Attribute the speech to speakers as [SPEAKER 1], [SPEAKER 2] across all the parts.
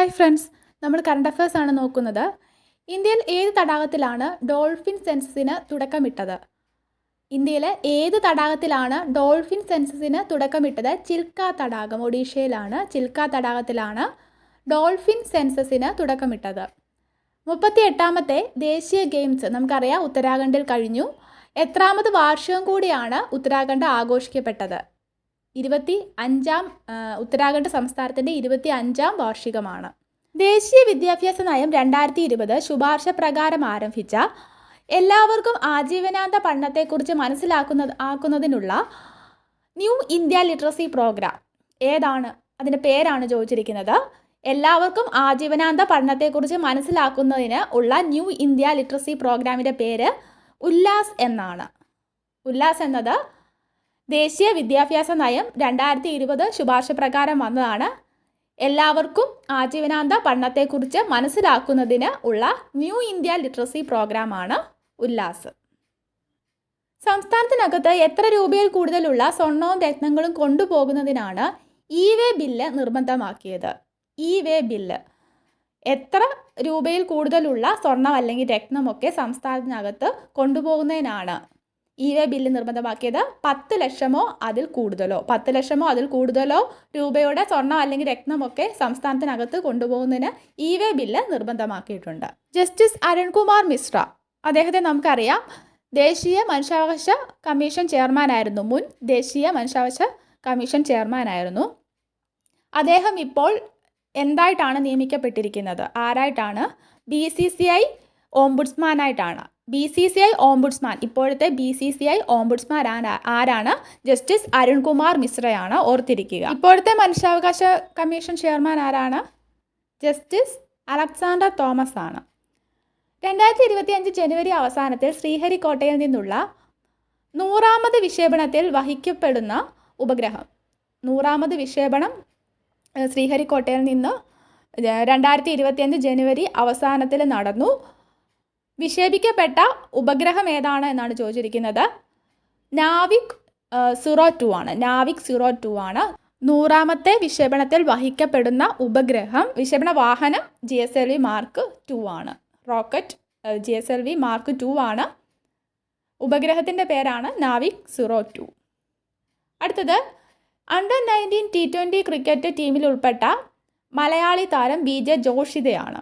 [SPEAKER 1] Hi friends നമ്മൾ current affairs ആണ് നോക്കുന്നത്. ഇന്ത്യയിൽ ഏത് തടാകത്തിലാണ് ഡോൾഫിൻ സെൻസസിന് തുടക്കമിട്ടത്? ഇന്ത്യയിലെ ഏത് തടാകത്തിലാണ് ഡോൾഫിൻ സെൻസസിന് തുടക്കമിട്ടത്? ചിൽക്ക തടാകം ഒഡീഷയിലാണ് ചിൽക്ക തടാകത്തിലാണ് ഡോൾഫിൻ സെൻസസിന് തുടക്കമിട്ടത്. മുപ്പത്തി എട്ടാമത്തെ ദേശീയ ഗെയിംസ് നമുക്കറിയാം ഉത്തരാഖണ്ഡിൽ കഴിഞ്ഞു. എത്രാമത് വാർഷികം കൂടിയാണ് ഉത്തരാഖണ്ഡ് ആഘോഷിക്കപ്പെട്ടത്. ഇരുപത്തി അഞ്ചാം ഉത്തരാഖണ്ഡ് സംസ്ഥാനത്തിന്റെ ഇരുപത്തി അഞ്ചാം വാർഷികമാണ്. ദേശീയ വിദ്യാഭ്യാസ നയം രണ്ടായിരത്തി ഇരുപത് ശുപാർശ പ്രകാരം ആരംഭിച്ച എല്ലാവർക്കും ആജീവനാന്ത പഠനത്തെക്കുറിച്ച് മനസ്സിലാക്കുന്ന ആക്കുന്നതിനുള്ള ന്യൂ ഇന്ത്യ ലിറ്ററസി പ്രോഗ്രാം. ഏതാണ്? അതിന്റെ പേരാണ് ചോദിച്ചിരിക്കുന്നത്. എല്ലാവർക്കും ആജീവനാന്ത പഠനത്തെക്കുറിച്ച് മനസ്സിലാക്കുന്നതിന് ഉള്ള ന്യൂ ഇന്ത്യ ലിറ്ററസി പ്രോഗ്രാമിന്റെ പേര് ഉല്ലാസ് എന്നാണ്. ഉല്ലാസ് എന്നത് ദേശീയ വിദ്യാഭ്യാസ നയം രണ്ടായിരത്തി ഇരുപത് ശുപാർശ പ്രകാരം വന്നതാണ്. എല്ലാവർക്കും ആജീവനാന്ത പഠനത്തെക്കുറിച്ച് മനസ്സിലാക്കുന്നതിന് ഉള്ള ന്യൂ ഇന്ത്യ ലിറ്ററസി പ്രോഗ്രാമാണ് ഉല്ലാസ്. സംസ്ഥാനത്തിനകത്ത് എത്ര രൂപയിൽ കൂടുതലുള്ള സ്വർണവും രത്നങ്ങളും കൊണ്ടുപോകുന്നതിനാണ് E way bill നിർബന്ധമാക്കിയത്. E way bill. എത്ര രൂപയിൽ കൂടുതലുള്ള സ്വർണം അല്ലെങ്കിൽ രത്നമൊക്കെ സംസ്ഥാനത്തിനകത്ത് കൊണ്ടുപോകുന്നതിനാണ്. ഇ വേ ബില്ല് നിർബന്ധമാക്കിയത് പത്ത് ലക്ഷമോ അതിൽ കൂടുതലോ? പത്ത് ലക്ഷമോ അതിൽ കൂടുതലോ രൂപയുടെ സ്വർണം അല്ലെങ്കിൽ രത്നമൊക്കെ സംസ്ഥാനത്തിനകത്ത് കൊണ്ടുപോകുന്നതിന് ഇ വേ ബില്ല് നിർബന്ധമാക്കിയിട്ടുണ്ട്. ജസ്റ്റിസ് അരുൺകുമാർ മിശ്ര അദ്ദേഹത്തെ നമുക്കറിയാം. ദേശീയ മനുഷ്യാവകാശ കമ്മീഷൻ ചെയർമാനായിരുന്നു. മുൻ ദേശീയ മനുഷ്യാവകാശ കമ്മീഷൻ ചെയർമാനായിരുന്നു. അദ്ദേഹം ഇപ്പോൾ എന്തായിട്ടാണ് നിയമിക്കപ്പെട്ടിരിക്കുന്നത്? ആരായിട്ടാണ്? B C C I ഓംബുഡ്സ്മാനായിട്ടാണ്. B C C I ombudsman. ഇപ്പോഴത്തെ B C C I ombudsman ആരാ- ആരാണ്? ജസ്റ്റിസ് അരുൺകുമാർ മിശ്രയാണ് ഓർത്തിരിക്കുക. ഇപ്പോഴത്തെ മനുഷ്യാവകാശ കമ്മീഷൻ ചെയർമാൻ ആരാണ്? ജസ്റ്റിസ് അലക്സാണ്ടർ തോമസ് ആണ്. രണ്ടായിരത്തി ഇരുപത്തി അഞ്ച് ജനുവരി അവസാനത്തിൽ ശ്രീഹരിക്കോട്ടയിൽ നിന്നുള്ള നൂറാമത് വിക്ഷേപണത്തിൽ വഹിക്കപ്പെടുന്ന ഉപഗ്രഹം. നൂറാമത് വിക്ഷേപണം ശ്രീഹരിക്കോട്ടയിൽ നിന്ന് രണ്ടായിരത്തി ഇരുപത്തിയഞ്ച് ജനുവരി അവസാനത്തിൽ നടന്നു. വിക്ഷേപിക്കപ്പെട്ട ഉപഗ്രഹം ഏതാണ് എന്നാണ് ചോദിച്ചിരിക്കുന്നത്? നാവിക് സീറോ ടു ആണ്. നാവിക് സീറോ ടു ആണ്. നൂറാമത്തെ വിക്ഷേപണത്തിൽ വഹിക്കപ്പെടുന്ന ഉപഗ്രഹം വിക്ഷേപണ വാഹനം G S L V mark two ആണ്. Rocket G S L V mark two ആണ്. ഉപഗ്രഹത്തിന്റെ പേരാണ് നാവിക് സീറോ ടു. അടുത്തത് under nineteen T twenty cricket ടീമിൽ ഉൾപ്പെട്ട മലയാളി താരം B J ജോഷിതയാണ്.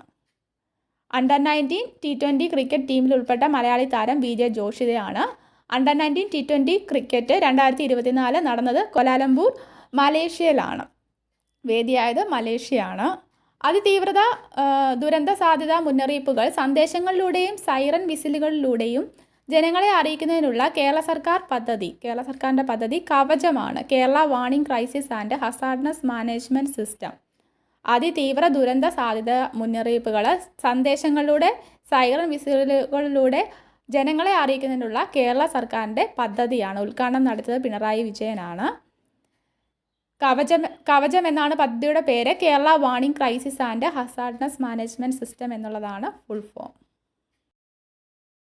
[SPEAKER 1] Under nineteen T twenty cricket ടീമിൽ ഉൾപ്പെട്ട മലയാളി താരം V J ജോഷിതയാണ്. Under nineteen T twenty cricket രണ്ടായിരത്തി ഇരുപത്തിനാല് നടന്നത് കൊലാലംപൂർ മലേഷ്യയിലാണ്. വേദിയായത് മലേഷ്യയാണ്. അതിതീവ്രത ദുരന്ത സാധ്യത മുന്നറിയിപ്പുകൾ സന്ദേശങ്ങളിലൂടെയും സൈറൻ വിസിലുകളിലൂടെയും ജനങ്ങളെ അറിയിക്കുന്നതിനുള്ള കേരള സർക്കാർ പദ്ധതി കേരള സർക്കാരിന്റെ പദ്ധതി കവചമാണ്. Kerala warning crisis and hazardness management system. അതിതീവ്ര ദുരന്ത സാധ്യത മുന്നറിയിപ്പുകൾ സന്ദേശങ്ങളിലൂടെ സൈറൺ വിസിലുകളിലൂടെ ജനങ്ങളെ അറിയിക്കുന്നതിനുള്ള കേരള സർക്കാരിന്റെ പദ്ധതിയാണ് ഉദ്ഘാടനം നടത്തിയത് പിണറായി വിജയനാണ്. കവചം കവചം എന്നാണ് പദ്ധതിയുടെ പേര്. Kerala warning crisis and hazardness management system എന്നുള്ളതാണ് ഫുൾ ഫോം.